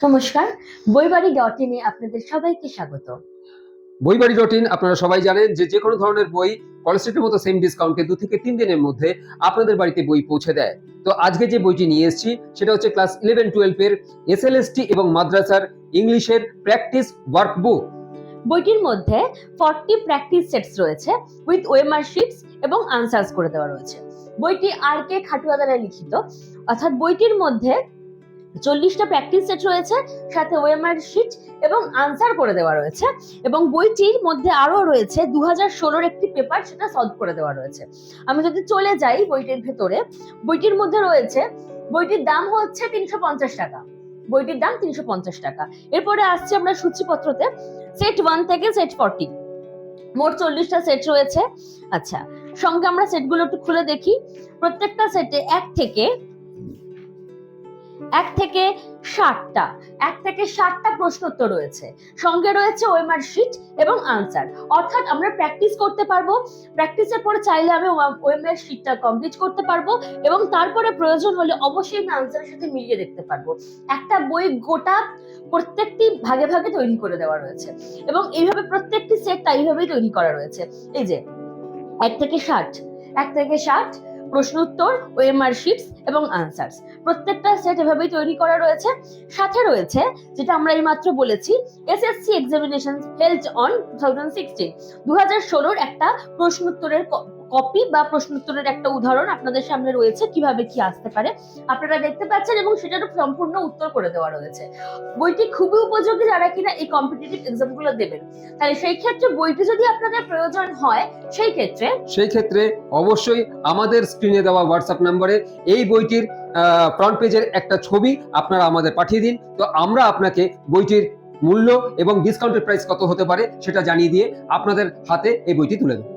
নমস্কার বইবাড়ি ডট ইনে আপনাদের সবাইকে স্বাগত। বইবাড়ি ডট ইন আপনারা সবাই জানেন যে যে কোনো ধরনের বই কলেজ স্ট্রিটের মতো সেম ডিসকাউন্টে দু থেকে তিন দিনের মধ্যে আপনাদের বাড়িতে বই পৌঁছে দেয়। তো আজকে যে বইটি নিয়ে এসেছি সেটা হচ্ছে ক্লাস ইলেভেন টুয়েলভের এস এল এস টি এবং মাদ্রাসার ইংলিশের প্র্যাকটিস ওয়ার্কবুক বইটির মধ্যে ফর্টি প্র্যাকটিস সেটস রয়েছে উইথ ওয়েমার শিটস এবং আনসার্স করে দেওয়া রয়েছে। বইটি আর কে খাটুয়া দ্বারা লিখিত অর্থাৎ বইটির মধ্যে চল্লিশটা প্র্যাকটিস সেট রয়েছে, সাথে ওয়েমার শিট এবং আনসার করে দেওয়া রয়েছে। এবং বইটির মধ্যে আরও রয়েছে দু হাজার ষোলোর একটি পেপার সেটা সলভ করে দেওয়া রয়েছে। আমি যদি চলে যাই বইটির ভেতরে, বইটির মধ্যে রয়েছে, বইটির দাম হচ্ছে তিনশো পঞ্চাশ টাকা। বইটির দাম তিনশো পঞ্চাশ টাকা। এরপরে আসছে আমরা সূচিপত্রতে সেট ওয়ান থেকে সেট ফর্টি মোট চল্লিশটা সেট রয়েছে। আচ্ছা সঙ্গে আমরা সেটগুলো একটু খুলে দেখি। প্রত্যেকটা সেটে এক থেকে এক থেকে ষাটটা, এক থেকে ষাটটা প্রশ্ন উত্তর রয়েছে। সঙ্গে রয়েছে ওয়েমার শিট এবং আনসার অর্থাৎ আমরা প্র্যাকটিস করতে পারব। প্র্যাকটিসের পরে চাইলে আমি ওয়েমার শিটটা কমপ্লিট করতে পারব এবং তারপরে প্রয়োজন হলে অবশ্যই আমি আনসারের সাথে মিলিয়ে দেখতে পারব। একটা বই গোটা প্রত্যেকটি ভাগে ভাগে তৈরি করে দেওয়া রয়েছে এবং এইভাবে প্রত্যেকটি সেট এইভাবেই তৈরি করা রয়েছে। এই যে, এক থেকে ষাট, এক থেকে ষাট প্রশ্ন উত্তর ওএমআর শিটস এবং আনসার্স। প্রত্যেকটা সেট এভাবেই তৈরি করা রয়েছে। সাথে রয়েছে, যেটা আমরা এইমাত্র বলেছি, SSC examination held on two thousand sixteen দু হাজার ষোলোর একটা প্রশ্ন উত্তরের কপি বা প্রশ্ন উত্তরের একটা উদাহরণ আপনাদের সামনে রয়েছে, কীভাবে কি আসতে পারে, আপনারা দেখতে পাচ্ছেন এবং সেটারও সম্পূর্ণ উত্তর করে দেওয়া রয়েছে। বইটি খুবই উপযোগী যারা কিনা এই কম্পিটিটিভ এক্সামগুলো দেবেন। তাহলে সেই ক্ষেত্রে বইটি যদি আপনাদের প্রয়োজন হয়, সেই ক্ষেত্রে সেই ক্ষেত্রে অবশ্যই আমাদের স্ক্রিনে দেওয়া হোয়াটসঅ্যাপ নম্বরে এই বইটির ফ্রন্ট পেজের একটা ছবি আপনারা আমাদের পাঠিয়ে দিন। তো আমরা আপনাকে বইটির মূল্য এবং ডিসকাউন্টেড প্রাইস কত হতে পারে সেটা জানিয়ে দিয়ে আপনাদের হাতে এই বইটি তুলে দেবো।